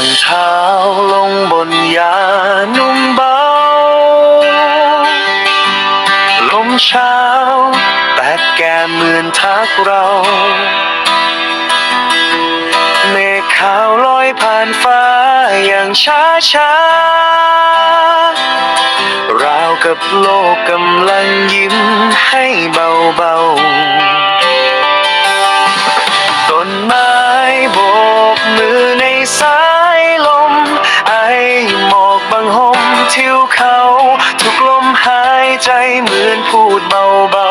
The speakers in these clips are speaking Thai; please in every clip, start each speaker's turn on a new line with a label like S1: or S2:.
S1: างเท้าลงบนยานุ่มเบา ลมเช้า แต่แกเหมือนทักเราเมฆขาวลอยผ่านฟ้าอย่างช้าช้าราวกับโลกกำลังยิ้มให้เบาๆ พูดเบา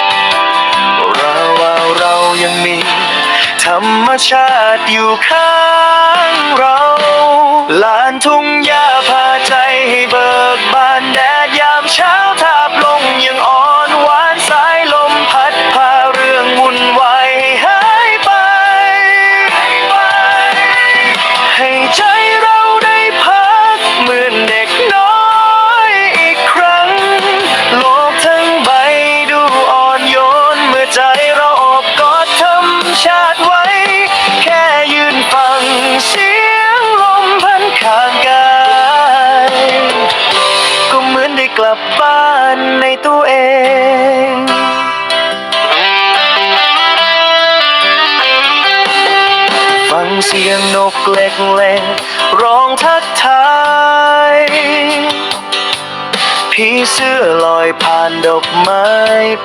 S1: ๆเราว่าเรายังมี ธรรมชาติอยู่ข้างเรา ลานทุ่งหญ้าพา เสียงนกเล็กเล็ร้องทักทายผีเสื้อลอยผ่านดอกไม้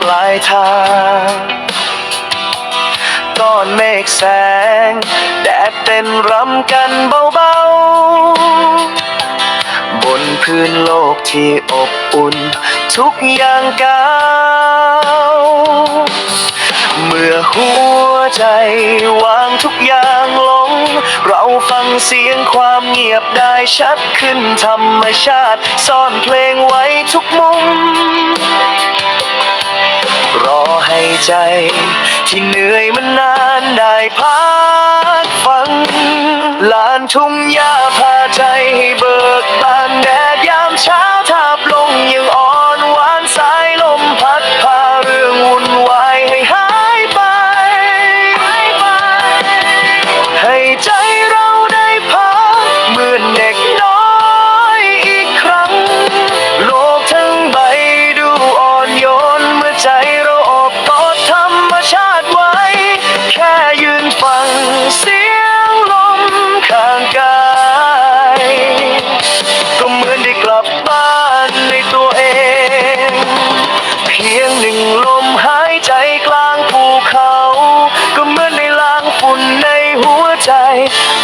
S1: ปลายทางก้อนเมฆแสง แดดเต้นรำกันเบาๆ บนพื้นโลกที่อบอุ่น ทุกอย่างก้าวเมื่อหัวใจวางทุกอย่างลงเราฟัง เสียงความเงียบได้ชัดขึ้นธรรมชาติ ซ่อนเพลงไว้ทุกมุม รอให้ใจ ที่เหนื่อยมันนานได้พักฟัง ลานทุ่งหญ้าพาใจให้เบิกบาน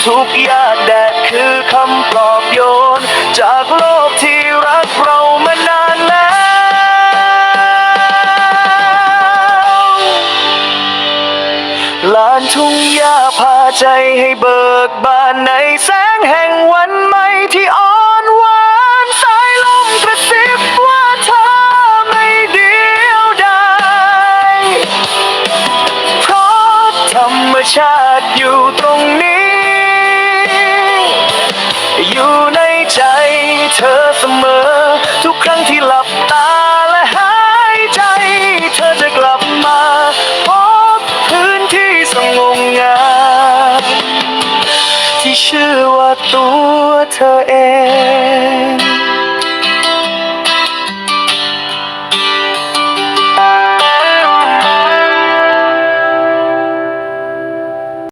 S1: ทุกยาแดดคือคำปลอบโยน จากโลกที่รักเรามานานแล้ว ลานทุ่งหญ้าพาใจให้เบิกบานในแสงแห่งวันใหม่ที่อ่อนหวานสายลมกระซิบว่าเธอไม่เดียวดายเพราะธรรมชาติอยู่ตรง เธอเสมอ ทุกครั้งที่หลับตาและหายใจ เธอจะกลับมาพบพื้นที่สงบงามที่ชื่อว่าตัวเธอเอง